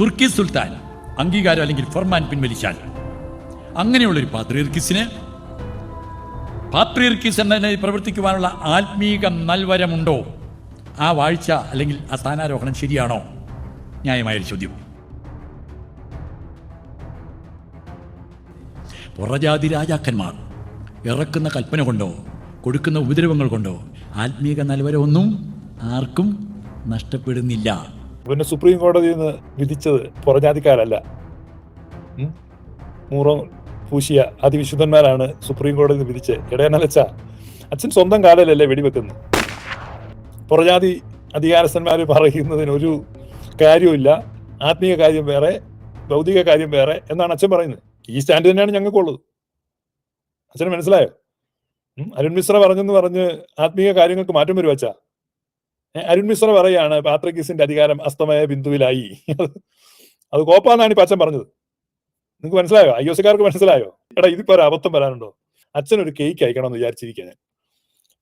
തുർക്കി സുൽത്താൻ അംഗീകാരം അല്ലെങ്കിൽ ഫർമാൻ പിൻവലിച്ചാൽ. അങ്ങനെയുള്ളൊരു പാത്രീർക്കിസിന് പാത്രീർക്കിസ് എന്ന നിലയിൽ പ്രവർത്തിക്കുവാനുള്ള ആത്മീക നൽവരമുണ്ടോ? ആ വാഴ്ച അല്ലെങ്കിൽ ആ സ്ഥാനാരോഹണം ശരിയാണോ? ന്യായമായൊരു ചോദ്യം. പുറജാതി രാജാക്കന്മാർ ഇറക്കുന്ന കൽപ്പന കൊണ്ടോ കൊടുക്കുന്ന ഉപദ്രവങ്ങൾ കൊണ്ടോ ആത്മീക നൽവരമൊന്നും ആർക്കും നഷ്ടപ്പെടുന്നില്ല. പിന്നെ സുപ്രീം കോടതിയിൽ നിന്ന് വിധിച്ചത് പുറജാതിക്കാരല്ല. മൂറോ പൂശിയ അതിവിശുദ്ധന്മാരാണ് സുപ്രീം കോടതി വിധിച്ചത്. ഇടയനലച്ച അച്ഛൻ സ്വന്തം കാലിലല്ലേ വെടിവെക്കുന്നത്? പുറജാതി അധികാരസ്ഥന്മാർ പറയുന്നതിന് ഒരു കാര്യവുമില്ല. ആത്മീയ കാര്യം വേറെ ഭൗതിക കാര്യം വേറെ എന്നാണ് അച്ഛൻ പറയുന്നത്. ഈ സ്റ്റാൻഡ് തന്നെയാണ് ഞങ്ങൾക്കുള്ളത്. അച്ഛന് മനസ്സിലായോ? അരുൺ മിശ്ര പറഞ്ഞെന്ന് പറഞ്ഞ് ആത്മീയ കാര്യങ്ങൾക്ക് മാറ്റം വരുവ അച്ഛാ ഏ, അരുൺ മിശ്ര പറയാണ് പാത്രക്കീസിന്റെ അധികാരം അസ്തമയ ബിന്ദുവിലായി. അത് കോപ്പാന്നാണ് ഇപ്പൊ അച്ഛൻ പറഞ്ഞത്. നിങ്ങൾക്ക് മനസ്സിലായോ? ഐ എസ് കാർക്ക് മനസ്സിലായോ? എടാ ഇതിപ്പോ ഒരു അബദ്ധം വരാനുണ്ടോ? അച്ഛൻ ഒരു കേക്ക് അയക്കണം എന്ന് വിചാരിച്ചിരിക്കുക ഞാൻ.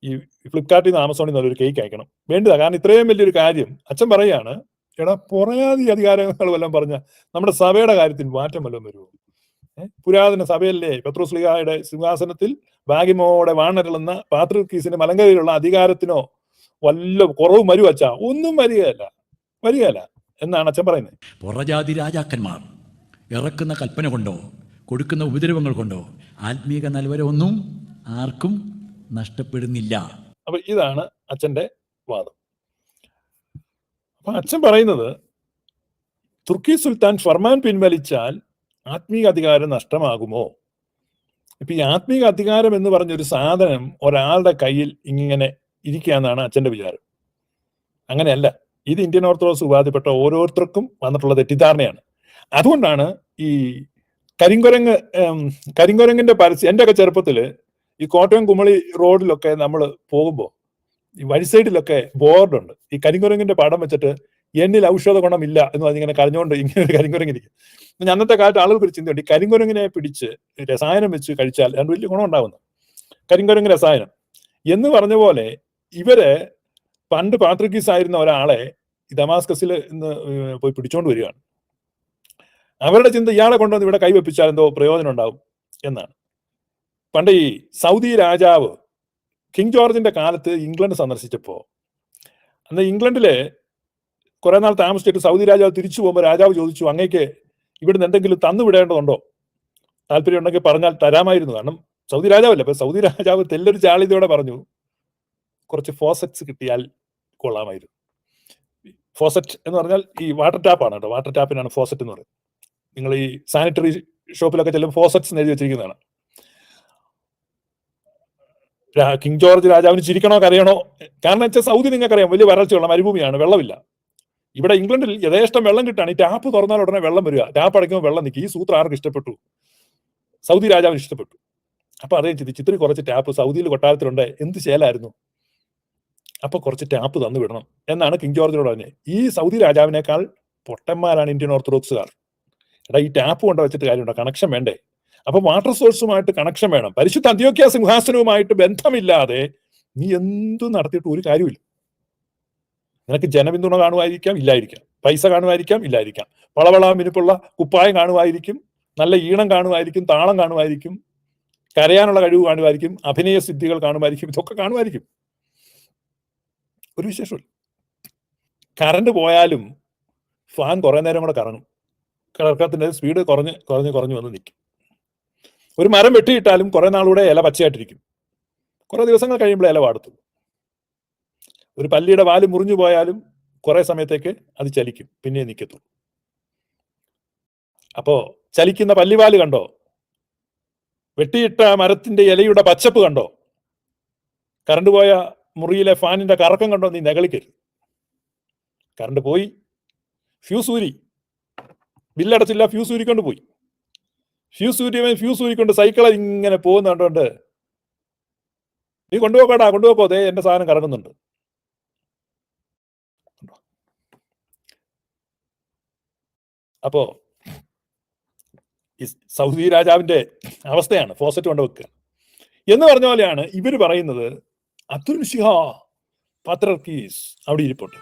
ഈ ഫ്ലിപ്കാർട്ടിൽ നിന്ന് ആമസോണിൽ നിന്ന് ഒരു കേക്ക് അയക്കണം. വേണ്ടതാ? കാരണം ഇത്രയും വലിയൊരു കാര്യം. അച്ഛൻ പറയാണ് എടാ പുറയാതി അധികാരങ്ങൾ വല്ലതും പറഞ്ഞ നമ്മുടെ സഭയുടെ കാര്യത്തിൽ മാറ്റം വല്ലതും വരുമോ പുരാതന സഭയല്ലേ? പത്രോസ്ലിഹായുടെ സിംഹാസനത്തിൽ ഭാഗ്യമോടെ വാണരുളുന്ന പാത്രക്കീസിന്റെ മലങ്കരയിലുള്ള അധികാരത്തിനോ വല്ല കുറവും മരു അച്ഛാ? ഒന്നും വരികയല്ല. വരികയല്ല. എന്നാണ് അച്ഛൻ പറയുന്നത്. പുറജാതി രാജാക്കന്മാർ ഇറക്കുന്ന കൽപ്പന കൊണ്ടോ കൊടുക്കുന്ന ഉപദ്രവങ്ങൾ കൊണ്ടോ ആത്മീക നൽവരമൊന്നും ആർക്കും നഷ്ടപ്പെടുന്നില്ല. അപ്പൊ ഇതാണ് അച്ഛന്റെ വാദം. അപ്പൊ അച്ഛൻ പറയുന്നത് തുർക്കി സുൽത്താൻ ഫർമാൻ പിൻവലിച്ചാൽ ആത്മീക അധികാരം നഷ്ടമാകുമോ? ഇപ്പൊ ഈ ആത്മീക അധികാരം എന്ന് പറഞ്ഞൊരു സാധനം ഒരാളുടെ കയ്യിൽ ഇങ്ങനെ ഇരിക്കുകയെന്നാണ് അച്ഛന്റെ വിചാരം. അങ്ങനെയല്ല ഇത് ഇന്ത്യൻ ഓർത്തഡോക്സ് ഉപാധിപ്പെട്ട ഓരോരുത്തർക്കും വന്നിട്ടുള്ള തെറ്റിദ്ധാരണയാണ്. അതുകൊണ്ടാണ് ഈ കരിങ്കുരങ്ങ് കരിങ്കുരങ്ങിന്റെ പരസ്യം എന്റെ ഒക്കെ ചെറുപ്പത്തിൽ ഈ കോട്ടയം കുമളി റോഡിലൊക്കെ നമ്മൾ പോകുമ്പോൾ ഈ വഴി സൈഡിലൊക്കെ ബോർഡുണ്ട്. ഈ കരിങ്കുരങ്ങിന്റെ പടം വെച്ചിട്ട് എന്നിൽ ഔഷധ ഇല്ല എന്ന് പറഞ്ഞിങ്ങനെ കരഞ്ഞുകൊണ്ട് ഇങ്ങനെ ഒരു കരിങ്കുരങ്ങിരിക്കും. അന്നത്തെ കാലത്ത് ആളുകൾക്ക് ഒരു ചിന്തയുണ്ട്. ഈ കരിങ്കുരങ്ങിനെ പിടിച്ച് രസായനം വെച്ച് കഴിച്ചാൽ രണ്ട് വലിയ ഗുണം ഉണ്ടാകുന്നു കരിങ്കുരങ്ങ് രസായനം. എന്ന് പറഞ്ഞ പോലെ ഇവർ പണ്ട് പാത്രിക്കീസ് ആയിരുന്ന ഒരാളെ ദമാസ്കസിൽ ഇന്ന് പോയി പിടിച്ചോണ്ട് വരികയാണ്. അവരുടെ ചിന്ത ഇയാളെ കൊണ്ടുവന്ന് ഇവിടെ കൈവപ്പിച്ചാൽ എന്തോ പ്രയോജനം ഉണ്ടാവും എന്നാണ്. പണ്ട് ഈ സൗദി രാജാവ് കിങ് ജോർജിന്റെ കാലത്ത് ഇംഗ്ലണ്ട് സന്ദർശിച്ചപ്പോ അന്ന് ഇംഗ്ലണ്ടിലെ കുറെ നാൾ താമസിച്ചിട്ട് സൗദി രാജാവ് തിരിച്ചു പോകുമ്പോൾ രാജാവ് ചോദിച്ചു അങ്ങേക്ക് ഇവിടുന്ന് എന്തെങ്കിലും തന്നു വിടേണ്ടതുണ്ടോ? താല്പര്യം ഉണ്ടെങ്കിൽ പറഞ്ഞാൽ തരാമായിരുന്നു. കാരണം സൗദി രാജാവല്ലേ അപ്പൊ സൗദി രാജാവ് തെല്ലൊരു ചാളിതയോടെ പറഞ്ഞു കുറച്ച് ഫോസറ്റ്സ് കിട്ടിയാൽ കൊള്ളാമായിരുന്നു. ഫോസറ്റ് എന്ന് പറഞ്ഞാൽ ഈ വാട്ടർ ടാപ്പ് ആണ് കേട്ടോ. വാട്ടർ ടാപ്പിനാണ് ഫോസറ്റ് എന്ന് പറയുന്നത്. നിങ്ങൾ ഈ സാനിറ്ററി ഷോപ്പിലൊക്കെ ചെല്ലുമ്പോൾ ഫോസറ്റ്സ് എഴുതി വെച്ചിരിക്കുന്നതാണ്. കിങ് ജോർജ് രാജാവിന് ചിരിക്കണോ കരയണോ? കാരണം വെച്ചാൽ സൗദി നിങ്ങൾക്കറിയാം വലിയ വരൾച്ചയുള്ള മരുഭൂമിയാണ് വെള്ളമില്ല. ഇവിടെ ഇംഗ്ലണ്ടിൽ യഥേഷ്ടം വെള്ളം കിട്ടാണ്. ഈ ടാപ്പ് തുറന്നാൽ ഉടനെ വെള്ളം വരിക. ടാപ്പ് അടയ്ക്കുമ്പോൾ വെള്ളം നിൽക്കും. ഈ സൂത്രം ആർക്ക് ഇഷ്ടപ്പെട്ടു? സൗദി രാജാവിന് ഇഷ്ടപ്പെട്ടു. അപ്പൊ അതേ ചിന്തിച്ചു കുറച്ച് ടാപ്പ് സൗദിയിൽ കൊട്ടാരത്തിലുണ്ട്. എന്ത് ശേലായിരുന്നു? അപ്പൊ കുറച്ച് ടാപ്പ് തന്നു വിടണം. എന്നാണ് കിങ് ജോർജിനോട് പറഞ്ഞത്. ഈ സൗദി രാജാവിനേക്കാൾ പൊട്ടന്മാരാണ് ഇന്ത്യൻ ഓർത്തഡോക്സുകാർ. എടാ ഈ ടാപ്പ് കൊണ്ട് വെച്ചിട്ട് കാര്യമുണ്ടോ? കണക്ഷൻ വേണ്ടേ? അപ്പൊ വാട്ടർ സോഴ്സുമായിട്ട് കണക്ഷൻ വേണം. പരിശുദ്ധ അന്ത്യോക്യ സിംഹാസനവുമായിട്ട് ബന്ധമില്ലാതെ നീ എന്തും നടത്തിയിട്ട് ഒരു കാര്യമില്ല നിനക്ക് ജനപിന്തുണ കാണുമായിരിക്കാം ഇല്ലായിരിക്കാം. പൈസ കാണുമായിരിക്കാം ഇല്ലായിരിക്കാം. വളവള മിനുപ്പുള്ള കുപ്പായം കാണുമായിരിക്കും നല്ല ഈണം കാണുമായിരിക്കും താളം കാണുമായിരിക്കും കരയാനുള്ള കഴിവ് കാണുമായിരിക്കും അഭിനയ സിദ്ധികൾ കാണുമായിരിക്കും ഇതൊക്കെ കാണുമായിരിക്കും. ഒരു വിശേഷമില്ല കറണ്ട് പോയാലും ഫാൻ കുറേ നേരം കൂടെ കറങ്ങും. കറക്കത്തിന്റെ സ്പീഡ് കുറഞ്ഞ് കുറഞ്ഞ് കുറഞ്ഞു വന്ന് നിൽക്കും. ഒരു മരം വെട്ടിയിട്ടാലും കുറേ നാളൂടെ ഇല പച്ചയായിട്ടിരിക്കും. കുറേ ദിവസങ്ങൾ കഴിയുമ്പോൾ ഇല വാടത്തുള്ളൂ. ഒരു പല്ലിയുടെ വാൽ മുറിഞ്ഞു പോയാലും കുറേ സമയത്തേക്ക് അത് ചലിക്കും. പിന്നെ നിൽക്കത്തുള്ളൂ. അപ്പോൾ ചലിക്കുന്ന പല്ലിവാൽ കണ്ടോ? വെട്ടിയിട്ട മരത്തിന്റെ ഇലയുടെ പച്ചപ്പ് കണ്ടോ? കറണ്ട് പോയ മുറിയിലെ ഫാനിന്റെ കറക്കം കണ്ടോ നീ നെകളിക്കരുത് കറണ്ട് പോയി. ഫ്യൂസ് ഊരി. ബില്ലടച്ചില്ല ഫ്യൂസ് ഊരിക്കൊണ്ട് പോയി. ഫ്യൂസ് ഊരിയവൻ ഫ്യൂസ് ഊരിക്കൊണ്ട് സൈക്കിളെ ഇങ്ങനെ പോകുന്ന കണ്ടോണ്ട്. നീ കൊണ്ടുപോക്കടാ കൊണ്ടുപോക്കോ. ദേ എന്റെ സാധനം കറങ്ങുന്നുണ്ട്. അപ്പോ ഈ സൗദി രാജാവിന്റെ അവസ്ഥയാണ് ഫോസറ്റ് കൊണ്ട് വെക്കുക എന്ന് പറഞ്ഞ പോലെയാണ് ഇവർ പറയുന്നത് അബ്ദുൽ ഷിഹ പത്രർക്കീസ് അവിടെ ഇരിപ്പുണ്ട്